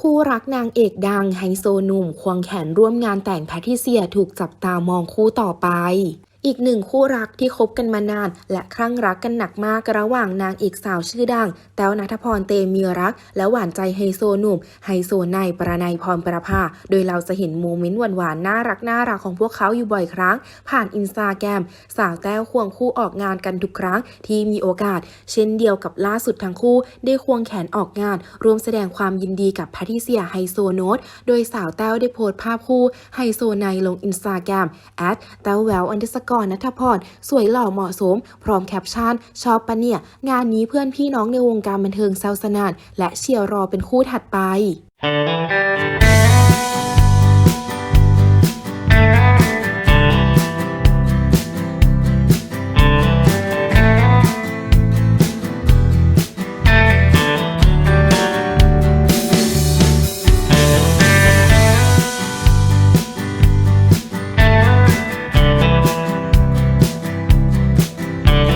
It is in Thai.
คู่รักนางเอกดังไฮโซหนุ่มควงแขนร่วมงานแต่งแพทิเซียถูกจับตามองคู่ต่อไป อีกหนึ่งคู่รักที่คบกันมานาน และคลั่งรักกันหนักมากระหว่างนางเอกสาวชื่อดัง แต้วนัทพรเตมีรัก และหวานใจไฮโซหนุ่มไฮโซนายประนายพรประภา โดยเราจะเห็นโมเมนต์หวานๆน่ารักน่ารักของพวกเขาอยู่บ่อยครั้ง ผ่านอินสตาแกรมสาวแต้วควงคู่ออกงานกันทุกครั้งที่มีโอกาส เช่นเดียวกับล่าสุดทั้งคู่ ได้ควงแขนออกงานรวมแสดงความยินดีกับแพทริเซียไฮโซโนตโดยสาวแต้วได้โพสต์ภาพคู่ไฮโซไนลงอินสตาแกรมแอดแต้วแววอันเดอร์สกอรนัทพร สวยหล่อเหมาะสม พร้อมแคปชั่น ชอบปะเนี่ย งานนี้เพื่อนพี่น้องในวงการบันเทิงแซวสนาน และเชียร์รอเป็นคู่ถัดไป